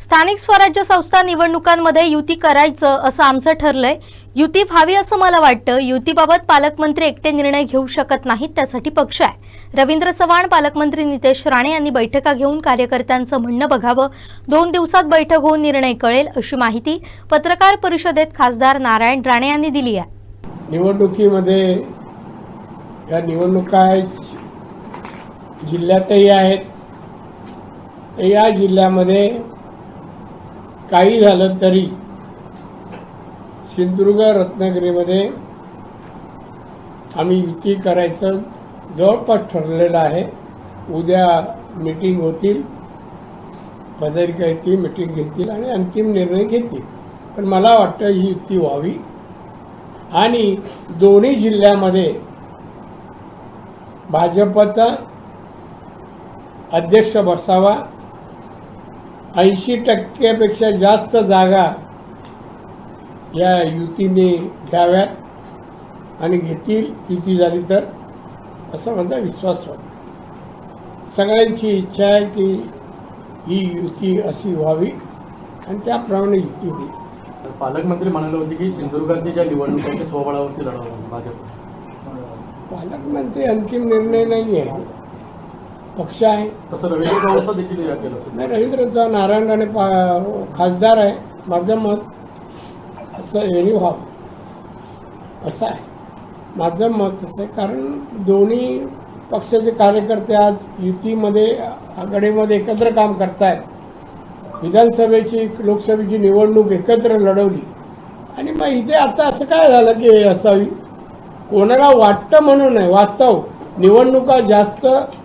स्थानिक स्वराज्य संस्था निवडणुकांमध्ये युती करायचं असं आमचं ठरलंय. युती व्हावी असं मला वाटतं. युतीबाबत पालकमंत्री एकटे निर्णय घेऊ शकत नाहीत त्यासाठी पक्ष आहे. रवींद्र चव्हाण पालकमंत्री नितेश राणे यांनी बैठका घेऊन कार्यकर्त्यांचं म्हणणं बघावं. दोन दिवसात बैठक होऊन निर्णय कळेल अशी माहिती पत्रकार परिषदेत खासदार नारायण राणे यांनी दिली आहे. निवडणुकीमध्ये या निवडणुका जिल्ह्यातही आहेत. या जिल्ह्यामध्ये काही झालं तरी सिंधुदुर्ग रत्नागिरीमध्ये आम्ही युती करायचं जवळपास ठरलेलं आहे. उद्या मीटिंग होतील. पदाधिकारी मीटिंग घेतील आणि अंतिम निर्णय घेतील. पण मला वाटतं ही युती व्हावी. आणि दोन्ही जिल्ह्यामध्ये भाजपचा अध्यक्ष बसावा. ऐंशी टक्क्यापेक्षा जास्त जागा या युतीने घ्याव्यात आणि घेतील युती झाली तर असा माझा विश्वास वाटतो सगळ्यांची इच्छा आहे की ही युती अशी व्हावी आणि त्याप्रमाणे युती होईल. पालकमंत्री म्हणाले होते की सिंधुदुर्गातली ज्या निवडणूक आहे ते स्वबळावरती लढवणार भाजप पालकमंत्री अंतिम निर्णय नाही आहे. पक्ष आहे. रवींद्र. नाही रवींद्रचा नारायण राणे पा खासदार आहे. माझं मत असं यांनी व्हावं. असं आहे. माझं मत असं आहे कारण दोन्ही पक्षाचे कार्यकर्ते आज युतीमध्ये आघाडीमध्ये एकत्र काम करतायत. विधानसभेची लोकसभेची निवडणूक एकत्र लढवली. आणि मग इथे आता असं काय झालं की असावी? कोणाला वाटतं म्हणून नाही वास्तव. निवडणुका जास्त